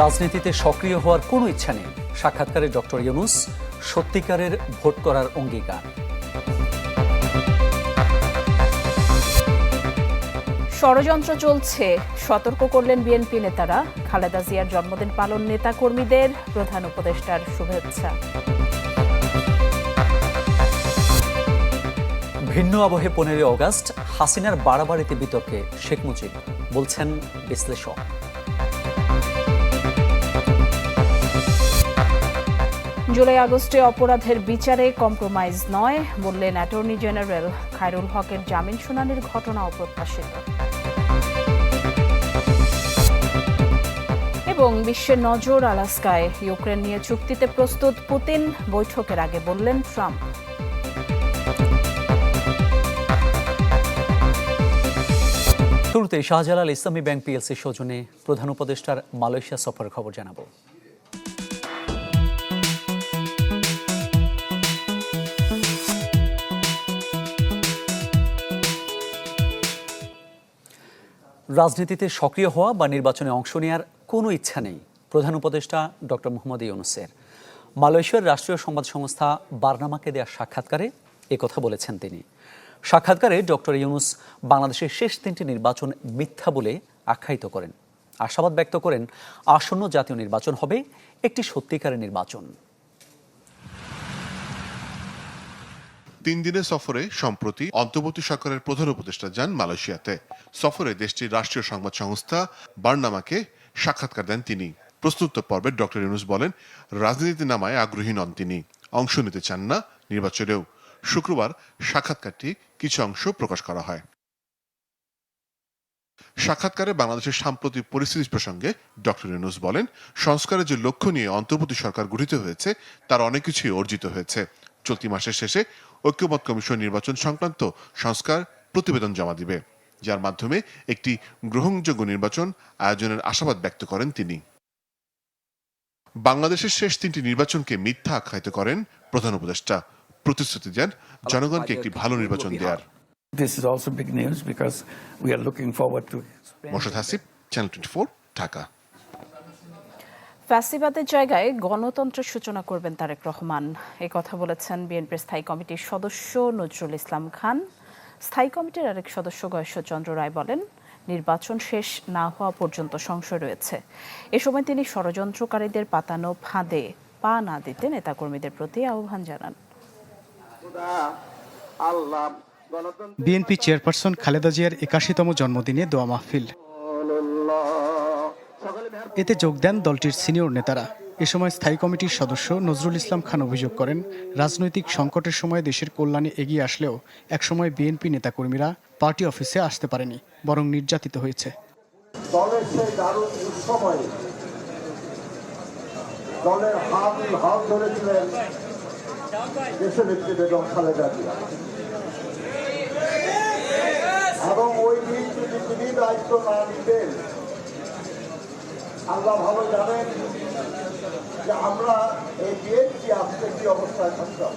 রাজনীতিতে সক্রিয় হওয়ার কোনো ইচ্ছা নেই। সাক্ষাৎকারে ডক্টর ইউনুস সত্যিকারের ভোট করার অঙ্গীকার। ষড়যন্ত্র চলছে। সতর্ক করলেন বিএনপি নেতারা। খালেদা জিয়ার জন্মদিন পালন নেতা কর্মীদের প্রধান উপদেষ্টার শুভেচ্ছা। ভিন্ন আবহে পনেরোই অগাস্ট হাসিনার বাড়াবাড়িতে বিতর্কে শেখ মুজিব বলছেন বিশ্লেষক। জুলাই আগস্টে অপরাধের বিচারে কম্প্রোমাইজ নয়, বললেন অ্যাটর্নি জেনারেল খায়রুল হকের জামিন শুনানির ঘটনা অপ্রত্যাশিত এবং বিশ্বের নজর আলাস্কায় ইউক্রেন নিয়ে চুক্তিতে প্রস্তুত পুতিন, বৈঠকের আগে বললেন ট্রাম্প। শুরুতে শাহজালাল ইসলামী ব্যাংক পিএলসি সৌজনে প্রধান উপদেষ্টার মালয়েশিয়া সফরের খবর জানাব। রাজনীতিতে সক্রিয় হওয়া বা নির্বাচনে অংশ নেওয়ার কোনো ইচ্ছা নেই, প্রধান উপদেষ্টা ডক্টর মোহাম্মদ ইউনুসের। মালয়েশিয়ার রাষ্ট্রীয় সংবাদ সংস্থা বার্নামাকে দেওয়া সাক্ষাৎকারে কথা বলেছেন তিনি। সাক্ষাৎকারে ডক্টর ইউনুস বাংলাদেশের শেষ তিনটি নির্বাচন মিথ্যা বলে আখ্যায়িত করেন। আশাবাদ ব্যক্ত করেন, আসন্ন জাতীয় নির্বাচন হবে একটি সত্যিকারের নির্বাচন। তিন দিনের সফরে সম্প্রতি অন্তর্বর্তী সরকারের প্রধান উপদেষ্টা যান মালয়েশিয়াতে। সফরে দেশটির রাষ্ট্রীয় সংবাদ সংস্থা বার্নামাকে সাক্ষাৎকার দেন তিনি। প্রশ্নোত্তর পর্বে ডক্টর ইউনুস বলেন, রাজনীতিতে নামায় আগ্রহী নন তিনি। অংশ নিতে চান না নির্বাচনেও। শুক্রবার সাক্ষাৎকারটি কিছু অংশ প্রকাশ করা হয়। সাক্ষাৎকারে বাংলাদেশের সাম্প্রতিক পরিস্থিতি প্রসঙ্গে ডক্টর ইউনুস বলেন, সংস্কারের যে লক্ষ্য নিয়ে অন্তর্বর্তী সরকার গঠিত হয়েছে, তার অনেক কিছুই অর্জিত হয়েছে। চলতি মাসের শেষে ঐক্যমত কমিশন নির্বাচন সংক্রান্ত সংস্কার প্রতিবেদন জমা দিবে যার মাধ্যমে একটি গ্রহণযোগ্য নির্বাচন আয়োজনের আশাবাদ ব্যক্ত করেন তিনি। বাংলাদেশের শেষ তিনটি নির্বাচনকে মিথ্যা আখ্যায়িত করেন প্রধান উপদেষ্টা। প্রতিশ্রুতি দেন জনগণকে একটি ভালো নির্বাচন দেওয়ার Morshed Hasib channel twenty four Dhaka. ফ্যাসিবাদের জায়গায় গণতন্ত্রের সূচনা করবেন তারেক রহমান। এই কথা বলেছেন বিএনপির স্থায়ী কমিটির সদস্য নজরুল ইসলাম খান। স্থায়ী কমিটির আরেক সদস্য গয়েশ্বরচন্দ্র রায় বলেন, নির্বাচন শেষ না হওয়া পর্যন্ত সংশয় রয়েছে। এ সময় তিনি ষড়যন্ত্রকারীদের পাতানো ফাঁদে পা না দিতে নেতাকর্মীদের প্রতি আহ্বান জানান। বিএনপি চেয়ারপারসন খালেদা জিয়ার একাশিতম জন্মদিনে দোয়া মাহফিল। এতে যোগ দেন দলটির সিনিয়র নেতারা। এ সময় স্থায়ী কমিটির সদস্য নজরুল ইসলাম খান অভিযোগ করেন, রাজনৈতিক সংকটের সময় দেশের কল্যাণে এগিয়ে আসলেও একসময় বিএনপি নেতাকর্মীরা পার্টি অফিসে আসতে পারেনি, বরং নির্যাতিত হয়েছে। দলের হাত হাত ধরেছিলেন খালেদা এবং ওই দিন যদি তিনি দায়িত্ব না নিতেন আল্লাহ ভালো জানেন যে আমরা এই বিএনপি আজকে কি অবস্থায় থাকতাম।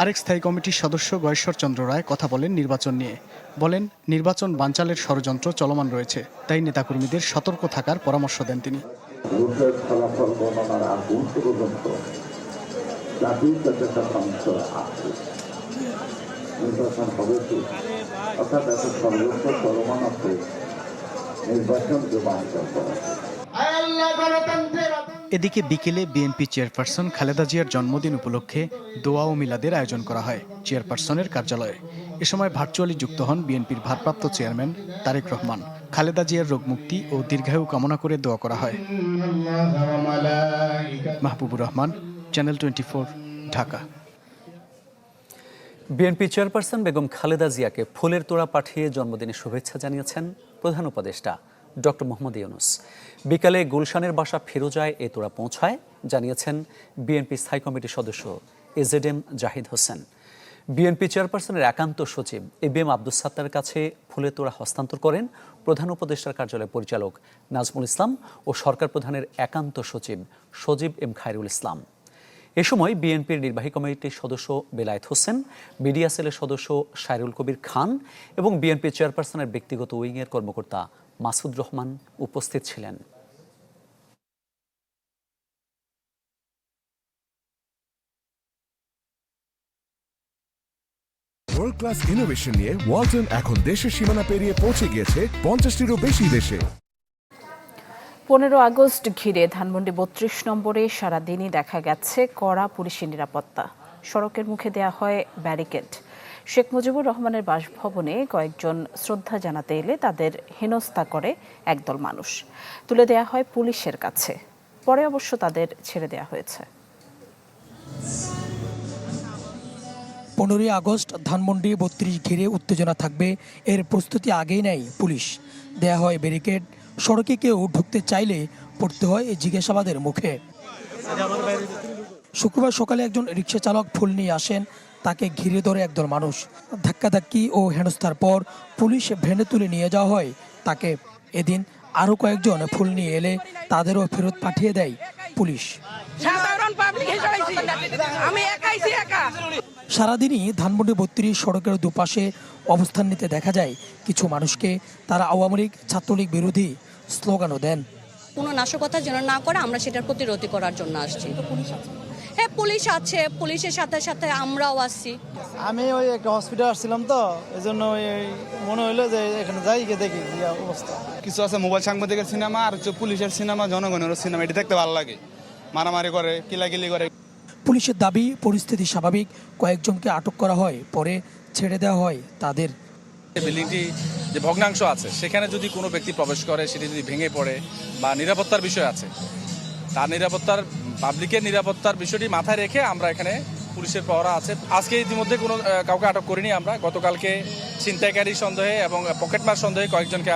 আরেক স্থায়ী কমিটির সদস্য গয়েশ্বর চন্দ্র রায় কথা বলেন নির্বাচন নিয়ে। বলেন নির্বাচন বানচালের ষড়যন্ত্র চলমান রয়েছে তাই নেতাকর্মীদের সতর্ক থাকার পরামর্শ দেন তিনি। নির্বাচন হবে কি? অর্থাৎ এত সর্বোচ্চ চলমান আছে নির্বাচনকে বাঞ্চাল করা এদিকে বিকেলে বিএনপি চেয়ারপারসন খালেদা জিয়ার জন্মদিন উপলক্ষে দোয়া ও মিলাদের আয়োজন করা হয় চেয়ারপারসনের কার্যালয়ে। এ সময় ভার্চুয়ালি যুক্ত হন বিএনপির ভারপ্রাপ্ত চেয়ারম্যান তারেক রহমান। খালেদা জিয়ার রোগমুক্তি ও দীর্ঘায়ু কামনা করে দোয়া করা হয়। Mahbubur Rahman, channel twenty Dhaka. BNP chairperson Begum Khaleda জিয়াকে ফুলের তোড়া পাঠিয়ে জন্মদিনে শুভেচ্ছা জানিয়েছেন প্রধান উপদেষ্টা। ডক্টর মোহাম্মদ ইউনুস। বিকালে গুলশানের বাসা ফিরোজায় এ তোরা পৌঁছায়, জানিয়েছেন বিএনপি স্থায়ী কমিটির সদস্য এজেডএম জাহিদ হোসেন। বিএনপি চেয়ারপারসনের একান্ত সচিব A B M Abdul Sattar কাছে ফুলের তোরা হস্তান্তর করেন প্রধান উপদেষ্টার কার্যালয়ের পরিচালক নাজমুল ইসলাম ও সরকার প্রধানের একান্ত সচিব সজীব এম খায়রুল ইসলাম। এ সময় বিএনপির নির্বাহী কমিটির সদস্য বেলায়েত হোসেন বিডিএসএলের সদস্য সাইরুল কবির খান এবং বিএনপি চেয়ারপারসনের ব্যক্তিগত উইংয়ের কর্মকর্তা মাসুদ রহমান উপস্থিত ছিলেন। ওয়ার্ল্ড ক্লাস ইনোভেশন নিয়ে ওয়ালটন এখন দেশের সীমানা পেরিয়ে পৌঁছে গিয়েছে পঞ্চাশটিরও বেশি দেশে। পনেরো আগস্ট ঘিরে ধানমন্ডি বত্রিশ নম্বরে সারাদিনই দেখা গেছে কড়া পুলিশি নিরাপত্তা। সড়কের মুখে দেয়া হয় ব্যারিকেড। শেখ মুজিবুর রহমানের বাসভবনে কয়েকজন শ্রদ্ধা জানাতে এলে তাদের হেনস্থা করে একদল মানুষ। তুলে দেয়া হয় পুলিশের কাছে। পরে অবশ্য তাদের ছেড়ে দেয়া হয়েছে। পনেরোই আগস্ট ধানমন্ডি বত্রিশ ঘিরে উত্তেজনা থাকবে, এর প্রস্তুতি আগেই নেয় পুলিশ। দেয়া হয় ব্যারিকেড সড়কে কেউ ঢুকতে চাইলে পড়তে হয় এই জিজ্ঞাসাবাদের মুখে। শুক্রবার সকালে একজন রিক্সা চালক ফুল নিয়ে আসেন। তাকে ঘিরে ধরে একদল মানুষ। ধাক্কাধাক্কি ও হেনস্থার পর পুলিশ ভেনে তুলে নিয়ে যাওয়া হয়। তাকে এদিন আরও কয়েকজন ফুল নিয়ে এলে তাদেরও ফেরত পাঠিয়ে দেয় পুলিশ। আমি একাইছি একা। সারাদিনই ধানমন্ডি বত্রিশ সড়কের দুপাশে অবস্থান নিতে দেখা যায়। কিছু মানুষকে তারা আওয়ামী লীগ ছাত্রলীগ বিরোধী স্লোগানও দেন। কোনো নাশকতা যেন না করে আমরা সেটার প্রতিরোধী করার জন্য আসছি। হ্যাঁ পুলিশ আছে। পুলিশের সাথে সাথে আমরাও আসছি। আমি ওই একটা হসপিটাল আসছিলাম তো এই জন্য ওই মনে হইল যে এখানে যাই গিয়ে দেখি অবস্থা। কিছু আছে মোবাইল সাংবাদিকের সিনেমা আর পুলিশের সিনেমা জনগণের সিনেমা এটা দেখতে ভালো লাগে। মারামারি করে কিলাকিলি করে। পুলিশের দাবি পরিস্থিতি স্বাভাবিক। কয়েকজনকে আটক করা হয় পরে ছেড়ে দেওয়া হয় তাদের। বিল্ডিংটি যে ভগ্নাংশ আছে সেখানে যদি কোনো ব্যক্তি প্রবেশ করে সেটি যদি ভেঙে পড়ে বা নিরাপত্তার বিষয় আছে তার নিরাপত্তার পাবলিকের নিরাপত্তার বিষয়টি মাথায় রেখে আমরা এখানে পুলিশের পাওয়ারা আছে। আজকে ইতিমধ্যে কোনো কাউকে আটক করিনি আমরা। গতকালকে ছিনতাইকারী সন্দেহে এবং পকেটমার সন্দেহে কয়েকজনকে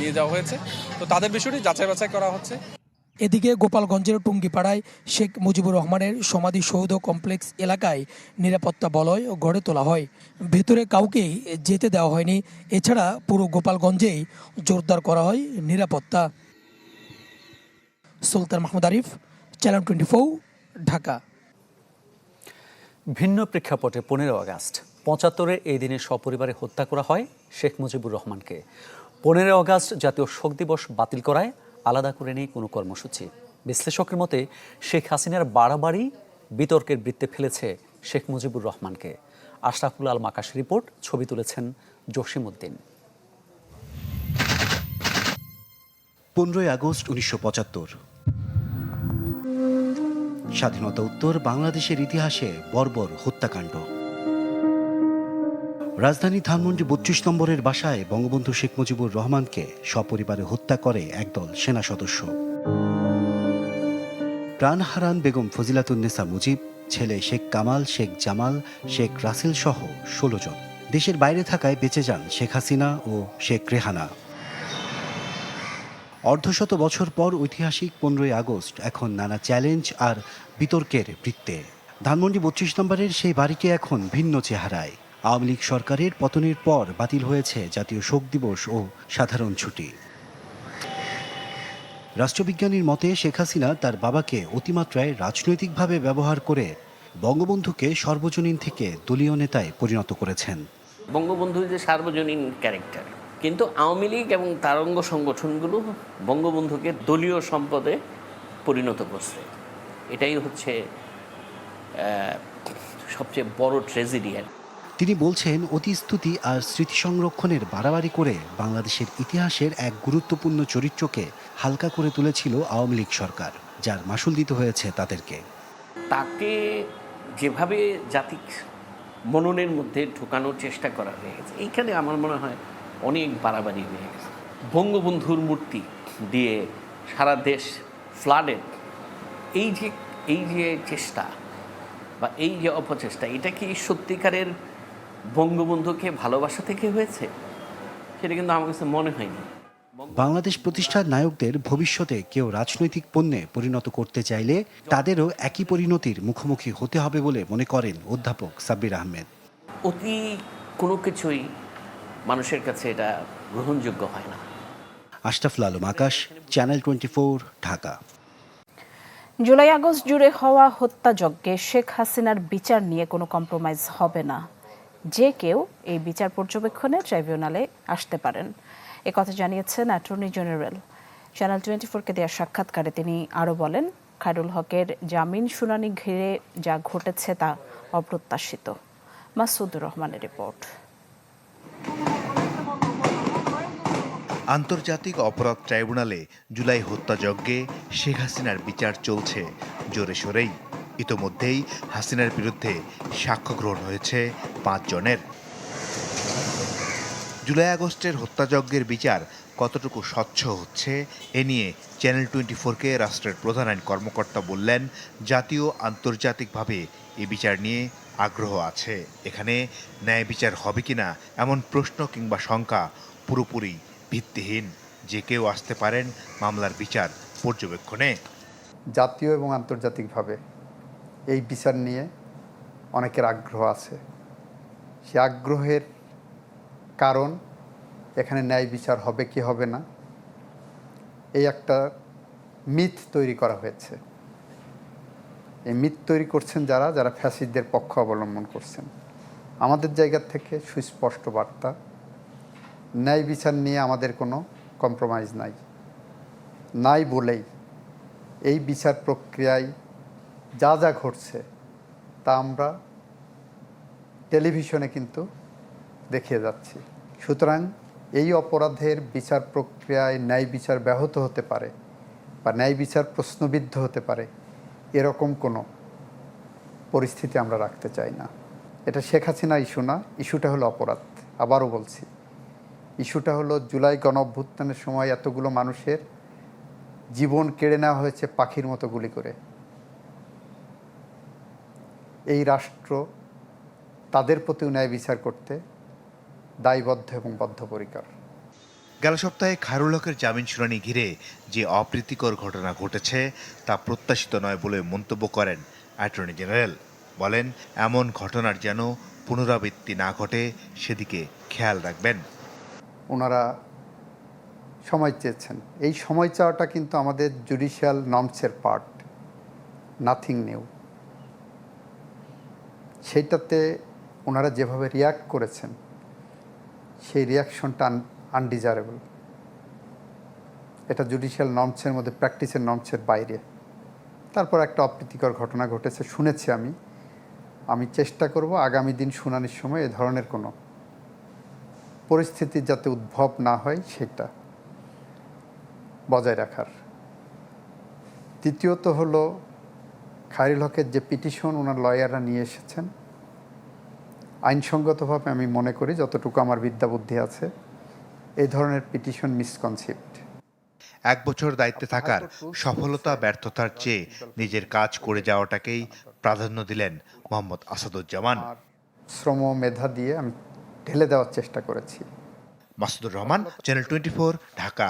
নিয়ে যাওয়া হয়েছে। তো তাদের বিষয়টি যাচাই বাছাই করা হচ্ছে। এদিকে গোপালগঞ্জের টুঙ্গিপাড়ায় শেখ মুজিবুর রহমানের সমাধিসৌধ কমপ্লেক্স এলাকায় নিরাপত্তা বলয় গড়ে তোলা হয়। ভেতরে কাউকেই যেতে দেওয়া হয়নি। এছাড়া পুরো গোপালগঞ্জেই জোরদার করা হয় নিরাপত্তা। Sultan Mahmud Arif, channel twenty Dhaka. ভিন্ন প্রেক্ষাপটে পনেরো আগস্ট, পঁচাত্তরে এই দিনে সপরিবারে হত্যা করা হয় শেখ মুজিবুর রহমানকে। পনেরো আগস্ট জাতীয় শোক দিবস বাতিল করায় আলাদা করে নেই কোনো কর্মসূচি। বিশ্লেষকের মতে, শেখ হাসিনার বাড়াবাড়ি বিতর্কের বৃত্তে ফেলেছে শেখ মুজিবুর রহমানকে। আশরাফুল আল মাকাশ রিপোর্ট, ছবি তুলেছেন জসিম উদ্দিন। পনেরোই আগস্ট উনিশশো পঁচাত্তর। স্বাধীনতা উত্তর বাংলাদেশের ইতিহাসে বর্বর হত্যাকাণ্ড। রাজধানী ধানমন্ডি বত্রিশ নম্বরের বাসায় বঙ্গবন্ধু শেখ মুজিবুর রহমানকে সপরিবারে হত্যা করে একদল সেনা সদস্য। প্রাণ হারান বেগম ফজিলাতুন্নেসা মুজিব, ছেলে শেখ কামাল, শেখ জামাল, শেখ রাসেল সহ ষোলো জন। দেশের বাইরে থাকায় বেঁচে যান শেখ হাসিনা ও শেখ রেহানা। অর্ধশত বছর পর ঐতিহাসিক পনেরোই আগস্ট এখন নানা চ্যালেঞ্জ আর বিতর্কের বৃত্তে। ধানমন্ডি বত্রিশ নম্বরের সেই বাড়িটি এখন ভিন্ন চেহারায়। আওয়ামী লীগ সরকারের পতনের পর বাতিল হয়েছে জাতীয় শোক দিবস ও সাধারণ ছুটি। রাষ্ট্রবিজ্ঞানীর মতে শেখ হাসিনা তার বাবাকে অতিমাত্রায় রাজনৈতিকভাবে ব্যবহার করে বঙ্গবন্ধুকে সর্বজনীন থেকে দলীয় নেতায় পরিণত করেছেন। বঙ্গবন্ধু যে সার্বজনীন ক্যারেক্টার, কিন্তু আওয়ামী লীগ এবং তারঙ্গ সংগঠনগুলো বঙ্গবন্ধুকে দলীয় সম্পদে পরিণত করছে। এটাই হচ্ছে সবচেয়ে বড় ট্রেজেডি আর। তিনি বলছেন, অতিস্তুতি আর স্মৃতি সংরক্ষণের বাড়াবাড়ি করে বাংলাদেশের ইতিহাসের এক গুরুত্বপূর্ণ চরিত্রকে হালকা করে তুলেছিল আওয়ামী লীগ সরকার, যার মাসুল দিতে হয়েছে তাদেরকে। তাকে যেভাবে জাতিক মননের মধ্যে ঢোকানোর চেষ্টা করা হয়ে গেছে এইখানে আমার মনে হয় অনেক বাড়াবাড়ি হয়ে গেছে। বঙ্গবন্ধুর মূর্তি দিয়ে সারা দেশ ফ্লাডেড এই যে এই যে চেষ্টা বা এই যে অপচেষ্টা, এটা কি সত্যিকারের বঙ্গবন্ধুকে ভালোবাসা থেকে হয়েছে? সেটা কিন্তু আমার কাছে মনে হয়নি। বাংলাদেশ প্রতিষ্ঠার নায়কদের ভবিষ্যতে কেউ রাজনৈতিক পণ্যে পরিণত করতে চাইলে তাদেরও একই পরিণতির মুখোমুখি হতে হবে বলে মনে করেন অধ্যাপক সাব্বির আহমেদ। অতি কোনো কিছুই মানুষের কাছে এটা গ্রহণযোগ্য হয় না। Ashraful Alam Akash channel twenty four Dhaka. July August জুড়ে হওয়া হত্যাযজ্ঞে শেখ হাসিনার বিচার নিয়ে কোনো কম্প্রোমাইজ হবে না। যে কেউ এই বিচার পর্যবেক্ষণে ট্রাইব্যুনালে আসতে পারেন। একথা জানিয়েছেন অ্যাটর্নি জেনারেল। চ্যানেল টোয়েন্টি ফোরকে দেওয়া সাক্ষাৎকারে তিনি আরও বলেন, খায়রুল হকের জামিন শুনানি ঘিরে যা ঘটেছে তা অপ্রত্যাশিত। মাসুদুর রহমানের রিপোর্ট। আন্তর্জাতিক অপরাধ ট্রাইব্যুনালে জুলাই হত্যাযজ্ঞে শেখ হাসিনার বিচার চলছে জোরে সোরেই। ইতোমধ্যেই হাসিনার বিরুদ্ধে সাক্ষ্য গ্রহণ হয়েছে পাঁচ জনের জুলাই আগস্টের হত্যাযজ্ঞের বিচার কতটুকু স্বচ্ছ হচ্ছে, এ নিয়ে চ্যানেল টোয়েন্টি ফোরকে রাষ্ট্রের প্রধান আইন কর্মকর্তা বললেন, জাতীয় আন্তর্জাতিকভাবে এ বিচার নিয়ে আগ্রহ আছে। এখানে ন্যায় বিচার হবে কিনা এমন প্রশ্ন কিংবা শঙ্কা পুরোপুরি ভিত্তিহীন। যে কেউ আসতে পারেন, মামলার বিচার পর্যবেক্ষণে। জাতীয় এবং আন্তর্জাতিকভাবে এই বিচার নিয়ে অনেকের আগ্রহ আছে। সে আগ্রহের কারণ এখানে ন্যায় বিচার হবে কি হবে না, এই একটা মিথ তৈরি করা হয়েছে। এই মিথ তৈরি করছেন যারা যারা ফ্যাসিদদের পক্ষ অবলম্বন করছেন। আমাদের জায়গা থেকে সুস্পষ্ট বার্তা, ন্যায় বিচার নিয়ে আমাদের কোনো কম্প্রোমাইজ নাই। নাই বলেই এই বিচার প্রক্রিয়ায় যা যা ঘটছে তা আমরা টেলিভিশনে কিন্তু দেখিয়ে যাচ্ছি। সুতরাং এই অপরাধের বিচার প্রক্রিয়ায় ন্যায় বিচার ব্যাহত হতে পারে বা ন্যায় বিচার প্রশ্নবিদ্ধ হতে পারে, এরকম কোনো পরিস্থিতি আমরা রাখতে চাই না। এটা শেখ হাসিনা ইস্যু না, ইস্যুটা হলো অপরাধ। আবারও বলছি, ইস্যুটা হলো জুলাই গণ অভ্যুত্থানের সময় এতগুলো মানুষের জীবন কেড়ে নেওয়া হয়েছে পাখির মতো গুলি করে। এই রাষ্ট্র তাদের প্রতি ন্যায় বিচার করতে দায়বদ্ধ এবং বদ্ধপরিকর। গেল সপ্তাহে খায়রুল হকের জামিন শুনানি ঘিরে যে অপ্রীতিকর ঘটনা ঘটেছে তা প্রত্যাশিত নয় বলে মন্তব্য করেন অ্যাটর্নি জেনারেল। বলেন এমন ঘটনার যেন পুনরাবৃত্তি না ঘটে সেদিকে খেয়াল রাখবেন। ওনারা সময় চেয়েছেন। এই সময় চাওয়াটা কিন্তু আমাদের জুডিশিয়াল নর্মসের পার্ট। Nothing new. সেইটাতে ওনারা যেভাবে রিয়াক্ট করেছেন, সেই রিয়াকশনটা আনডিজারেবল এটা জুডিশিয়াল নর্মসের মধ্যে প্র্যাকটিসের নর্মসের বাইরে। তারপর একটা অপ্রীতিকর ঘটনা ঘটেছে, শুনেছি আমি। আমি চেষ্টা করব আগামী দিন শুনানির সময় এ ধরনের কোনো পরিস্থিতি যাতে উদ্ভব না হয় সেটা বজায় রাখার। দ্বিতীয়ত হলো খায়রুল হকের যে পিটিশন ওনার লয়াররা নিয়ে এসেছেন আইনসঙ্গতভাবে আমি মনে করি যতটুকু আমার বিদ্যা বুদ্ধি আছে এই ধরনের পিটিশন মিসকনসেপ্ট এক বছর দায়িত্বে থাকার সফলতা ব্যর্থতার চেয়ে নিজের কাজ করে যাওয়াটাকেই প্রাধান্য দিলেন মোহাম্মদ আসাদুজ্জামান। শ্রম মেধা দিয়ে আমি ঢেলে দেওয়ার চেষ্টা করেছি। Masudur Rahman channel twenty Dhaka.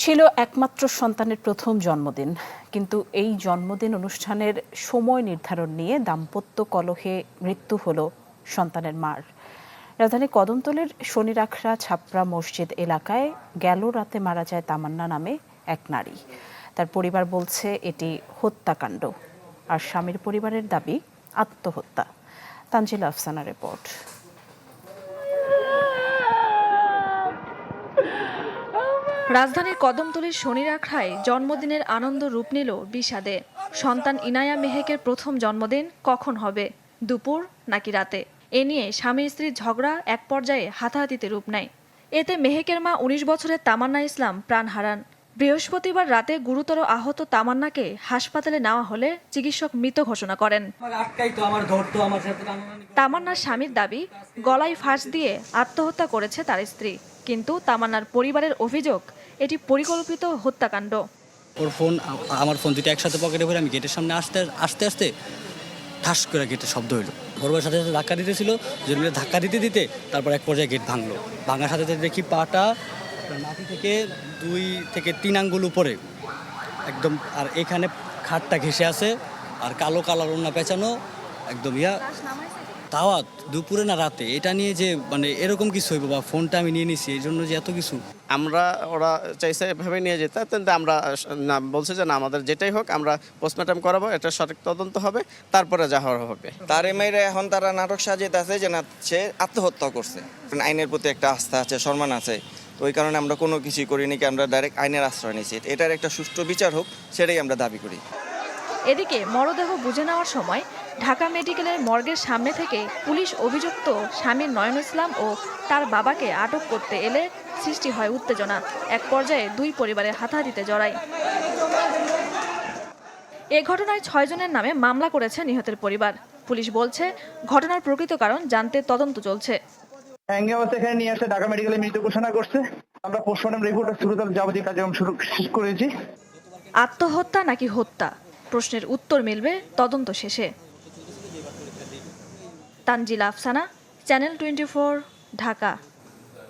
ছিল একমাত্র সন্তানের প্রথম জন্মদিন। কিন্তু এই জন্মদিন অনুষ্ঠানের সময় নির্ধারণ নিয়ে দাম্পত্য কলহে মৃত্যু হল সন্তানের মার। রাজধানী কদমতলের শনিরাখড়া ছাপড়া মসজিদ এলাকায় গেল রাতে মারা যায় তামান্না নামে এক নারী। তার পরিবার বলছে, এটি হত্যাকাণ্ড। আর স্বামীর পরিবারের দাবি, আত্মহত্যা। তানজিলা আফসানা রিপোর্ট। রাজধানীর কদমতলির শনির আখড়ায় জন্মদিনের আনন্দ রূপ নিল বিষাদে। সন্তান ইনায়া মেহেকের প্রথম জন্মদিন কখন হবে? দুপুর নাকি রাতে? এ নিয়ে স্বামী স্ত্রীর ঝগড়া এক পর্যায়ে হাতাহাতিতে রূপ নেয়। এতে মেহেকের মা উনিশ বছরের তামান্না ইসলাম প্রাণ হারান। বৃহস্পতিবার রাতে গুরুতর আহত তামান্নাকে হাসপাতালে নেওয়া হলে চিকিৎসক মৃত ঘোষণা করেন। তামান্নার স্বামীর দাবি গলায় ফাঁস দিয়ে আত্মহত্যা করেছে তার স্ত্রী। কিন্তু তামান্নার পরিবারের অভিযোগ, এটি পরিকল্পিত হত্যাকাণ্ড। ওর ফোন, আমার ফোন দুটো একসাথে পকেটে ভরে আমি গেটের সামনে আসতে আসতে আসতে ঠাস করে গেটের শব্দ হইল। বড়বার সাথে সাথে ধাক্কা দিতেছিল জন্য ধাক্কা দিতে দিতে তারপর এক পর্যায়ে গেট ভাঙলো। ভাঙার সাথে সাথে দেখি পাটা মাটি থেকে দুই থেকে তিন আঙ্গুল উপরে। একদম, আর এখানে খাটটা ঘেসে আছে, আর কালো কালার ওনা পেঁচানো, একদম ইয়া। তাওয়াত দুপুরে না রাতে? এটা নিয়ে যে মানে এরকম কিছু হইব বা ফোনটা আমি নিয়ে নিছি এই জন্য যে এত কিছু? আমরা ওরা চাইছে এভাবে নিয়ে যেতে কিন্তু আমরা না বলছে যে না আমাদের যেটাই হোক আমরা পোস্টমর্টম করাবো এটা সঠিক তদন্ত হবে তারপরে যা হওয়ার হবে। তার এমআইরা এখন তারা নাটক সাজিয়ে আছে যে না সে আত্মহত্যা করছে। আইনের প্রতি একটা আস্থা আছে সম্মান আছে। তো ওই কারণে আমরা কোনো কিছুই করিনি কি আমরা ডাইরেক্ট আইনের আশ্রয় নিয়েছি। এটার একটা সুষ্ঠু বিচার হোক সেটাই আমরা দাবি করি। এদিকে মরদেহ বুঝে নেওয়ার সময় ঢাকা মেডিকেলের মর্গের সামনে থেকে পুলিশ অভিযুক্ত স্বামীর নয়ন ইসলাম ও তার বাবাকে আটক করতে এলে সৃষ্টি হয় উত্তেজনা। এক পর্যায়ে দুই পরিবারের হাতাহাতিতে জড়ায়। এ ঘটনায় ছয়জনের নামে মামলা করেছে নিহতের পরিবার। পুলিশ বলছে ঘটনার প্রকৃত কারণ জানতে তদন্ত চলছে। এখানে নিয়ে আসে ঢাকা মেডিকেলে মৃত ঘোষণা করছে। আমরা পোস্টমর্টম রিপোর্টের শুরুতে যাবতীয় কার্যক্রম শুরু শেষ করেছি। আত্মহত্যা নাকি হত্যা? প্রশ্নের উত্তর মিলবে তদন্ত শেষে। Tanzil Afsana channel twenty Dhaka.